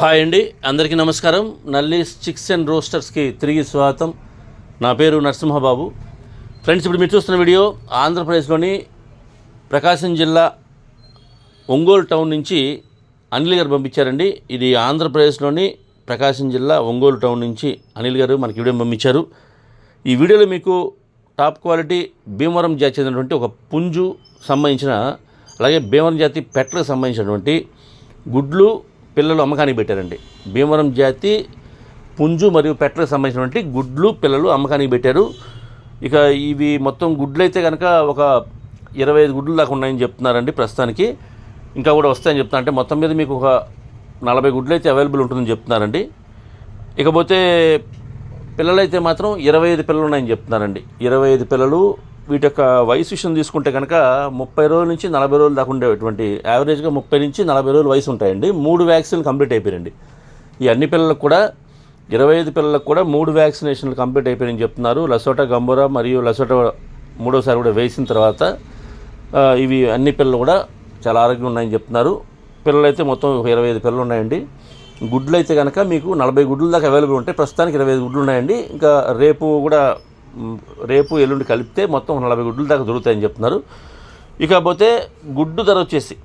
Hi అండి అందరికీ నమస్కారం. నల్లీస్ చిక్స్ అండ్ రోస్టర్స్కి తిరిగి స్వాగతం. నా పేరు నరసింహబాబు. ఫ్రెండ్స్ ఇప్పుడు మీరు చూస్తున్న వీడియో ఆంధ్రప్రదేశ్లోని ప్రకాశం జిల్లా ఒంగోలు టౌన్ నుంచి అనిల్ గారు పంపించారండి. ఇది ఆంధ్రప్రదేశ్లోని ప్రకాశం జిల్లా ఒంగోలు టౌన్ నుంచి అనిల్ గారు మనకి వీడియో పంపించారు. ఈ వీడియోలో మీకు టాప్ క్వాలిటీ భీమవరం జాతి చెందినటువంటి ఒక పుంజు సంబంధించిన అలాగే భీమవరం జాతి పెట్టలకు సంబంధించినటువంటి గుడ్లు పిల్లలు అమ్మకానికి పెట్టారండి. భీమవరం జాతి పుంజు మరియు పెట్టలకు సంబంధించినటువంటి గుడ్లు పిల్లలు అమ్మకానికి పెట్టారు. ఇక ఇవి మొత్తం గుడ్లు అయితే కనుక ఒక ఇరవై ఐదు గుడ్లు దాకా ఉన్నాయని చెప్తున్నారండి ప్రస్తుతానికి. ఇంకా కూడా వస్తాయని చెప్తున్నా. అంటే మొత్తం మీద మీకు ఒక నలభై గుడ్లు అయితే అవైలబుల్ ఉంటుందని చెప్తున్నారండి. ఇకపోతే పిల్లలైతే మాత్రం ఇరవై ఐదు పిల్లలు ఉన్నాయని చెప్తున్నారండి. ఇరవై ఐదు పిల్లలు వీటి యొక్క వయసు విషయం తీసుకుంటే కనుక ముప్పై రోజుల నుంచి నలభై రోజులు దాకా ఉండేటువంటి యావరేజ్గా ముప్పై నుంచి నలభై రోజులు వయసు ఉంటాయండి. మూడు వ్యాక్సిన్ కంప్లీట్ అయిపోయారండి ఈ అన్ని పిల్లలకు కూడా ఇరవై ఐదు పిల్లలకు కూడా మూడు వ్యాక్సినేషన్లు కంప్లీట్ అయిపోయాయని చెప్తున్నారు. లసోటా గంబోరా మరియు లసోటా మూడోసారి కూడా వేసిన తర్వాత ఇవి అన్ని పిల్లలు కూడా చాలా ఆరోగ్యంగా ఉన్నాయని చెప్తున్నారు. పిల్లలు అయితే మొత్తం ఇరవై ఐదు పిల్లలు ఉన్నాయండి. గుడ్లు అయితే కనుక మీకు నలభై గుడ్ల దాకా అవైలబుల్ ఉంటాయి. ప్రస్తుతానికి ఇరవై ఐదు గుడ్లు ఉన్నాయండి. ఇంకా రేపు కూడా రేపు ఎల్లుండి కలిపితే మొత్తం నలభై గుడ్లు దాకా దొరుకుతాయని చెప్తున్నారు. ఇకపోతే గుడ్డు ధర వచ్చేసి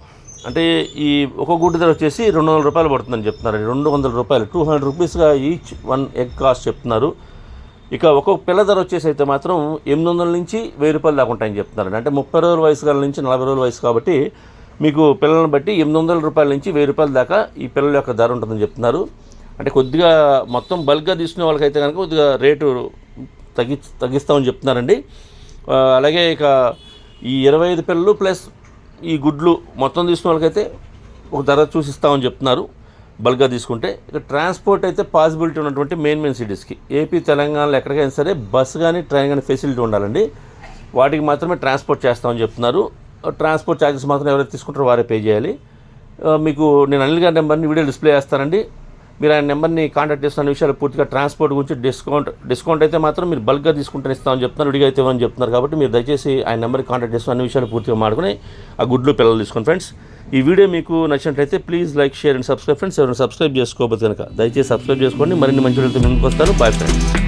అంటే ఈ ఒక గుడ్డు ధర వచ్చేసి రెండు వందల రూపాయలు పడుతుందని చెప్తున్నారు. రెండు వందల రూపాయలు టూ హండ్రెడ్ రూపీస్గా ఈచ్ వన్ ఎగ్ కాస్ట్ చెప్తున్నారు. ఇక ఒక్కొక్క పిల్ల ధర వచ్చేసి అయితే మాత్రం ఎనిమిది వందల నుంచి వెయ్యి రూపాయలు దాకా ఉంటాయని చెప్తున్నారు. అంటే ముప్పై రోజుల వయసు గల నుంచి నలభై రోజుల వయసు కాబట్టి మీకు పిల్లలను బట్టి ఎనిమిది వందల రూపాయల నుంచి వెయ్యి రూపాయల దాకా ఈ పిల్లల యొక్క ధర ఉంటుందని చెప్తున్నారు. అంటే కొద్దిగా మొత్తం బల్క్గా తీసుకునే వాళ్ళకైతే కనుక కొద్దిగా రేటు తగ్గి తగ్గిస్తామని చెప్తున్నారండి. అలాగే ఇక ఈ ఇరవై ఐదు పిల్లలు ప్లస్ ఈ గుడ్లు మొత్తం తీసుకున్న వాళ్ళకైతే ఒక ధర చూసిస్తామని చెప్తున్నారు బల్క్గా తీసుకుంటే. ఇక ట్రాన్స్పోర్ట్ అయితే పాసిబిలిటీ ఉన్నటువంటి మెయిన్ మెయిన్ సిటీస్కి. ఏపీ తెలంగాణలో ఎక్కడికైనా సరే బస్సు కానీ ట్రైన్ కానీ ఫెసిలిటీ ఉండాలండి. వాటికి మాత్రమే ట్రాన్స్పోర్ట్ చేస్తామని చెప్తున్నారు. ట్రాన్స్పోర్ట్ ఛార్జెస్ మాత్రం ఎవరైతే తీసుకుంటారో వారే పే చేయాలి. మీకు నేను అనిల్ గారి నెంబర్ని వీడియో డిస్ప్లే చేస్తానండి. మీరు ఆయన నెంబర్ని కాంటాక్ట్ చేస్తున్న విషయాలు పూర్తిగా ట్రాన్స్పోర్ట్ గురించి డిస్కౌంట్ డిస్కౌంట్ అయితే మాత్రం మీరు బల్క్గా తీసుకుంటే ఇస్తామని చెప్తున్నారు విడిగా అయితే ఇవ్వని చెప్తున్నారు. కాబట్టి మీరు దయచేసి ఆయన నెంబర్కి కాంటాక్ట్ చేస్తున్న అన్ని విషయాలు పూర్తిగా మాడుకుని ఆ గుడ్లు పిల్లలు తీసుకోండి ఫ్రెండ్స్ ఈ వీడియో మీకు నచ్చినట్లయితే please like share and subscribe friends ఎవరైనా సబ్స్క్రైబ్ చేసుకోకపోతే కనుక దయచేసి సబ్స్క్రైబ్ చేసుకోండి. మరిన్ని మంచి వీడియోలతో ముందుకు వస్తాను. Bye friends